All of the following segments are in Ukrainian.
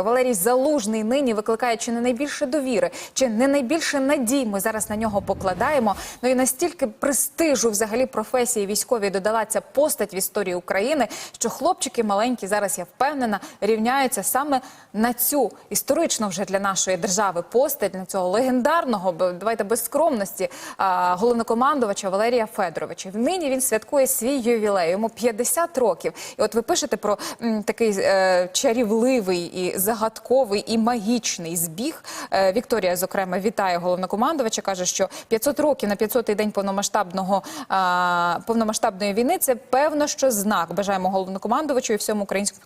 Валерій Залужний нині викликає чи не найбільше довіри, чи не найбільше надій. Ми зараз на нього покладаємо. Ну і настільки престижу взагалі професії військовій додала ця постать в історії України, що хлопчики маленькі зараз я впевнена рівняються саме на цю історичну вже для нашої держави постать, на цього легендарного, давайте без скромності, головнокомандувача Валерія Федоровича. Нині він святкує свій ювілей. Йому 50 років. І от ви пишете про такий е, чарівливий і загадковий і магічний збіг. Е, Вікторія, зокрема, вітає головнокомандувача. каже, що 500 років на 500-й день повномасштабного повномасштабної війни це певно, що знак. Бажаємо головнокомандувачу і всьому українському.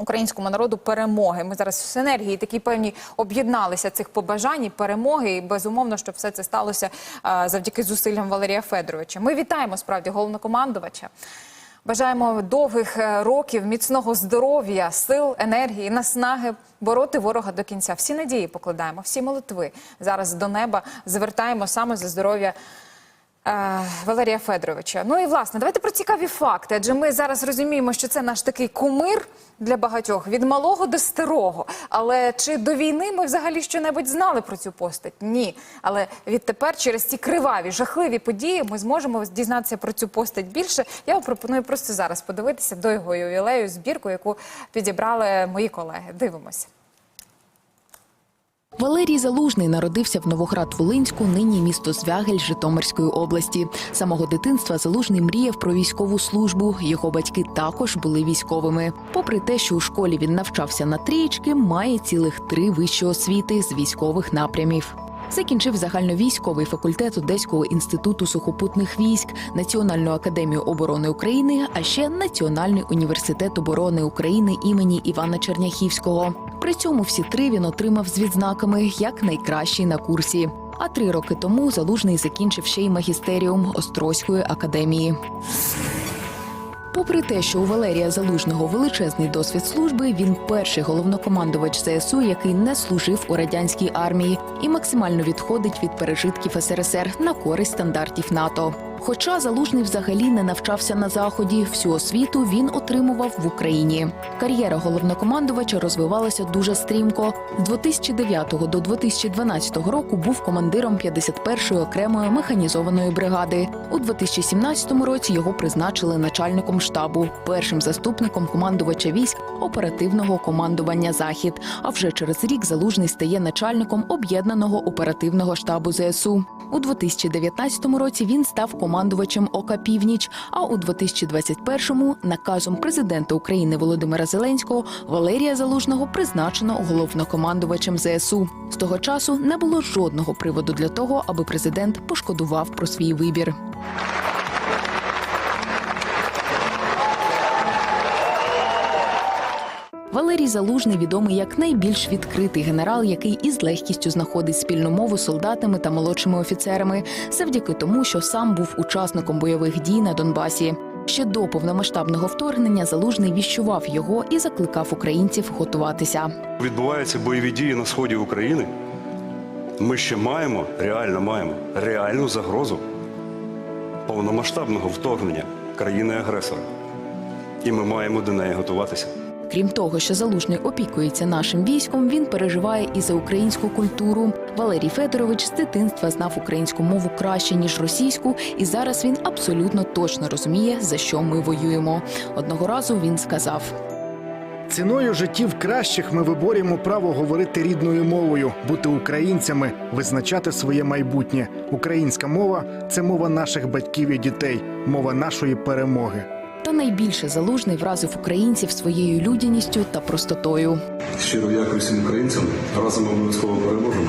Українському народу перемоги. Ми зараз в синергії такі певні об'єдналися цих побажань і перемоги. І безумовно, щоб все це сталося завдяки зусиллям Валерія Федоровича. Ми вітаємо справді головнокомандувача. Бажаємо довгих е, років, міцного здоров'я, сил, енергії, наснаги бороти ворога до кінця. Всі надії покладаємо, всі молитви зараз до неба звертаємо саме за здоров'я. Е, Валерія Федоровича. Ну і власне, давайте про цікаві факти. Адже ми зараз розуміємо, що це наш такий кумир для багатьох від малого до старого. Але чи до війни ми взагалі щонебудь знали про цю постать? Ні. Але відтепер, через ці криваві, жахливі події, ми зможемо дізнатися про цю постать більше. Я вам пропоную просто зараз подивитися до його ювілею збірку, яку підібрали мої колеги. Дивимося. Валерій Залужний народився в Новоград-Волинську, нині місто Звягель Житомирської області. Самого дитинства Залужний мріяв про військову службу. Його батьки також були військовими. Попри те, що у школі він навчався на трієчки, має цілих три вищі освіти з військових напрямів. Закінчив загальновійськовий факультет Одеського інституту сухопутних військ, Національну академію оборони України, а ще Національний університет оборони України імені Івана Черняхівського. При цьому всі три він отримав з відзнаками як найкращий на курсі. А три роки тому залужний закінчив ще й магістеріум Острозької академії. Попри те, що у Валерія Залужного величезний досвід служби, він перший головнокомандувач ЗСУ, який не служив у радянській армії і максимально відходить від пережитків СРСР на користь стандартів НАТО. Хоча залужний взагалі не навчався на заході, всю освіту він отримував в Україні. Кар'єра головнокомандувача розвивалася дуже стрімко. З 2009 до 2012 року був командиром 51-ї окремої механізованої бригади. У 2017 році його призначили начальником штабу, першим заступником командувача військ оперативного командування Захід. А вже через рік залужний стає начальником об'єднаного оперативного штабу ЗСУ. У 2019 році він став командувачем ОКА Північ. А у 2021-му наказом президента України Володимира Зеленського Валерія Залужного призначено головнокомандувачем ЗСУ. З того часу не було жодного приводу для того, аби президент пошкодував про свій вибір. Валерій Залужний відомий як найбільш відкритий генерал, який із легкістю знаходить спільну мову з солдатами та молодшими офіцерами, завдяки тому, що сам був учасником бойових дій на Донбасі. Ще до повномасштабного вторгнення залужний віщував його і закликав українців готуватися. Відбуваються бойові дії на сході України. Ми ще маємо, реально маємо реальну загрозу повномасштабного вторгнення країни-агресора. І ми маємо до неї готуватися. Крім того, що залужний опікується нашим військом, він переживає і за українську культуру. Валерій Федорович з дитинства знав українську мову краще ніж російську, і зараз він абсолютно точно розуміє, за що ми воюємо. Одного разу він сказав. Ціною життів кращих ми виборюємо право говорити рідною мовою, бути українцями, визначати своє майбутнє. Українська мова це мова наших батьків і дітей, мова нашої перемоги. Та найбільше залужний вразив українців своєю людяністю та простотою. Щиро дякую всім українцям. Разом ми обов'язково переможемо.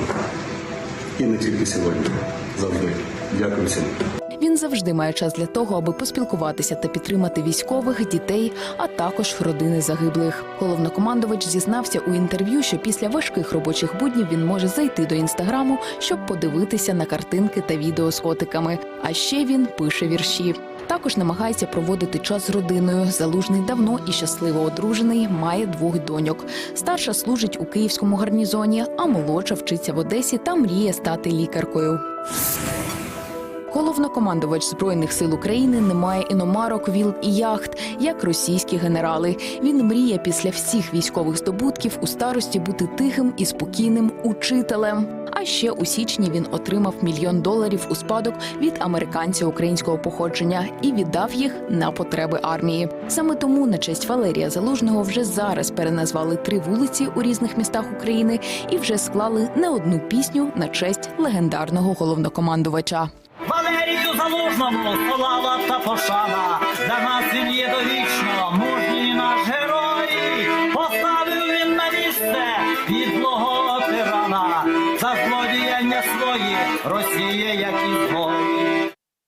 І не тільки сьогодні. Завжди. Дякую всім. Завжди має час для того, аби поспілкуватися та підтримати військових, дітей, а також родини загиблих. Головнокомандувач зізнався у інтерв'ю, що після важких робочих буднів він може зайти до інстаграму, щоб подивитися на картинки та відео з котиками. А ще він пише вірші. Також намагається проводити час з родиною. Залужний давно і щасливо одружений, має двох доньок. Старша служить у київському гарнізоні, а молодша вчиться в Одесі та мріє стати лікаркою. Головнокомандувач збройних сил України не має іномарок, віл і яхт, як російські генерали. Він мріє після всіх військових здобутків у старості бути тихим і спокійним учителем. А ще у січні він отримав мільйон доларів у спадок від американця українського походження і віддав їх на потреби армії. Саме тому на честь Валерія Залужного вже зараз переназвали три вулиці у різних містах України і вже склали не одну пісню на честь легендарного головнокомандувача. Валерію Залужному слава та пошана, для нас він є довічно, мужній наш герой, поставив він на місце підлого тирана, за злодіяння свої Росія, як і згой.